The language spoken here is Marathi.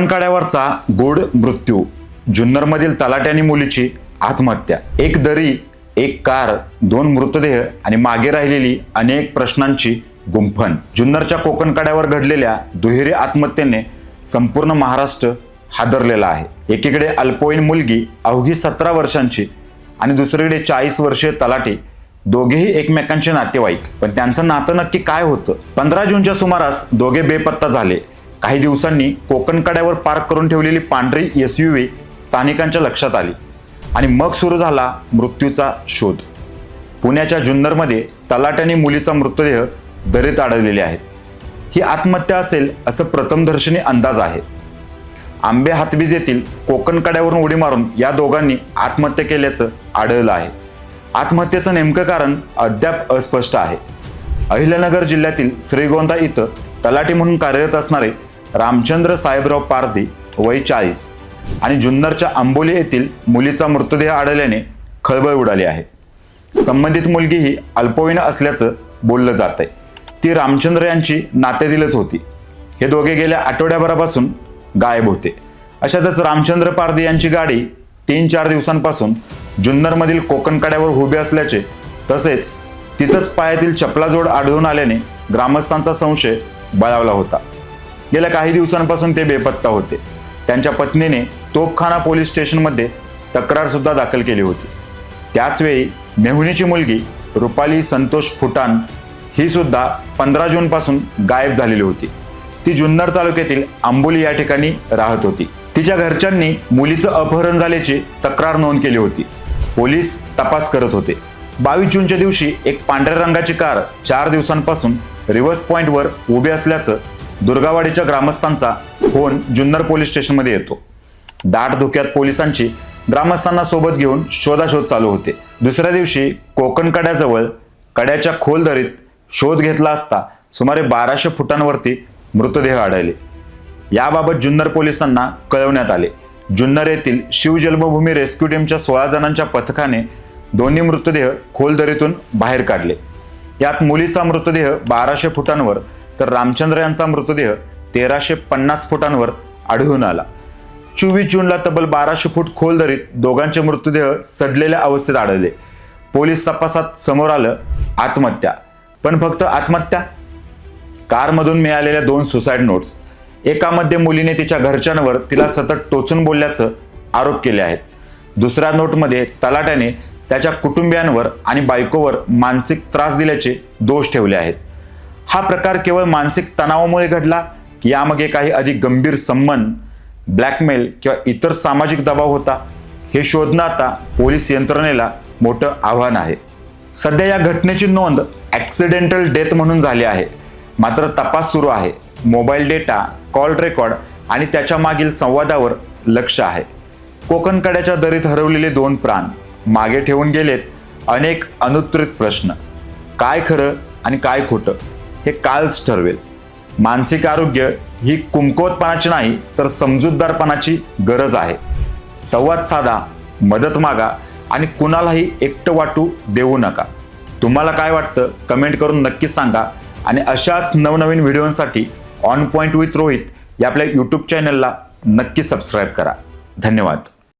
कोकण कड्यावरचा गोड मृत्यू. जुन्नरमधील तलाट्यानी मुलीची आत्महत्या. एक दरी एक कार दोन मृतदेह आणि मागे राहिलेली अनेक प्रश्नांची गुंफण. जुन्नरच्या कोकणकड्यावर घडलेल्या दुहेरी आत्महत्येने संपूर्ण महाराष्ट्र हादरलेला आहे. एकीकडे अल्पवयीन मुलगी अवघी सतरा वर्षांची आणि दुसरीकडे चाळीस वर्षीय तलाठी दोघेही एकमेकांचे नातेवाईक. पण त्यांचं नातं नक्की काय होतं? पंधरा जूनच्या सुमारास दोघे बेपत्ता झाले. काही दिवसांनी कोकणकड्यावर पार्क करून ठेवलेली पांढरी एस यू व्ही स्थानिकांच्या लक्षात आली आणि मग सुरू झाला मृत्यूचा शोध. पुण्याच्या जुन्नरमध्ये तलाट्याने मुलीचा मृतदेह दरीत अडकलेले आहेत. ही आत्महत्या असेल असं प्रथमदर्शनी अंदाज आहे. आंबे हातबीज येथील कोकणकड्यावरून उडी मारून या दोघांनी आत्महत्या केल्याचं आढळलं आहे. आत्महत्येचं नेमकं कारण अद्याप अस्पष्ट आहे. अहिल्यानगर जिल्ह्यातील श्रीगोंदा इथं तलाठी म्हणून कार्यरत असणारे रामचंद्र साहेबराव पारधी वय चाळीस आणि जुन्नरच्या आंबोली येथील मुलीचा मृतदेह आढळल्याने खळबळ उडाली आहे. संबंधित मुलगी ही अल्पवयीन असल्याचं बोललं जात आहे ती रामचंद्र यांची नात्यातीलच होती. हे दोघे गेल्या आठवड्याभरापासून गायब होते. अशातच रामचंद्र पारधी यांची गाडी तीन चार दिवसांपासून जुन्नरमधील कोकण कड्यावर उभी असल्याचे तसेच तिथंच पायातील चपलाजोड आढळून आल्याने ग्रामस्थांचा संशय बळावला होता. गेल्या काही दिवसांपासून ते बेपत्ता होते. त्यांच्या पत्नीने तोपखाना पोलीस स्टेशनमध्ये तक्रार सुद्धा दाखल केली होती. त्याचवेळी मेहुणीची मुलगी रुपाली संतोष फुटाण ही सुद्धा पंधरा जून पासून गायब झालेली होती. ती जुन्नर तालुक्यातील आंबोली या ठिकाणी राहत होती. तिच्या घरच्यांनी मुलीचं अपहरण झाल्याची तक्रार नोंद केली होती. पोलीस तपास करत होते. बावीस जूनच्या दिवशी एक पांढऱ्या रंगाची कार चार दिवसांपासून रिव्हर्स पॉइंटवर उभी असल्याचं दुर्गावाडीच्या ग्रामस्थांचा फोन जुन्नर पोलीस स्टेशनमध्ये येतो. दाट धुक्यात पोलिसांची ग्रामस्थांना सोबत घेऊन शोधाशोध चालू होते. दुसऱ्या दिवशी कोकण कड्याजवळ कड्याच्या खोल दरीत शोध घेतला असता सुमारे बाराशे फुटांवरती मृतदेह आढळले. याबाबत जुन्नर पोलिसांना कळवण्यात आले. जुन्नर येथील शिवजन्मभूमी रेस्क्यू टीमच्या सोळा जणांच्या पथकाने दोन्ही मृतदेह खोल दरीतून बाहेर काढले. यात मुलीचा मृतदेह बाराशे फुटांवर तर रामचंद्र यांचा मृतदेह तेराशे पन्नास फुटांवर आढळून आला. चोवीस जूनला तब्बल बाराशे फूट खोल दरीत दोघांचे मृतदेह सडलेल्या अवस्थेत आढळले. पोलीस तपासात समोर आलं आत्महत्या. पण फक्त आत्महत्या? कारमधून मिळालेल्या दोन सुसाईड नोट्स. एकामध्ये मुलीने तिच्या घरच्यांवर तिला सतत टोचून बोलल्याचं आरोप केले आहेत. दुसऱ्या नोटमध्ये तलाट्याने त्याच्या कुटुंबियांवर आणि बायकोवर मानसिक त्रास दिल्याचे दोष ठेवले आहेत. हा प्रकार केवळ मानसिक तणावामुळे घडला की यामागे काही अधिक गंभीर संबंध ब्लॅकमेल किंवा इतर सामाजिक दबाव होता. हे शोधणं आता पोलीस यंत्रणेला मोठं आव्हान आहे. सध्या या घटनेची नोंद ॲक्सिडेंटल डेथ म्हणून झाली आहे. मात्र तपास सुरू आहे. मोबाईल डेटा कॉल रेकॉर्ड आणि त्याच्या मागील संवादावर लक्ष आहे. कोकणकड्याच्या दरीत हरवलेले दोन प्राण मागे ठेवून गेलेत अनेक अनुत्तरित प्रश्न. काय खरं आणि काय खोटं? हे कालच ठरवेल. मानसिक आरोग्य ही कुमकुवतपणाची नाही तर समजूतदारपणाची गरज आहे. संवाद साधा मदत मागा आणि कुणालाही एकटं वाटू देऊ नका. तुम्हाला काय वाटतं कमेंट करून नक्की सांगा आणि अशाच नवनवीन व्हिडिओंसाठी ऑन पॉईंट विथ रोहित या आपल्या यूट्यूब चॅनलला नक्की सबस्क्राईब करा. धन्यवाद.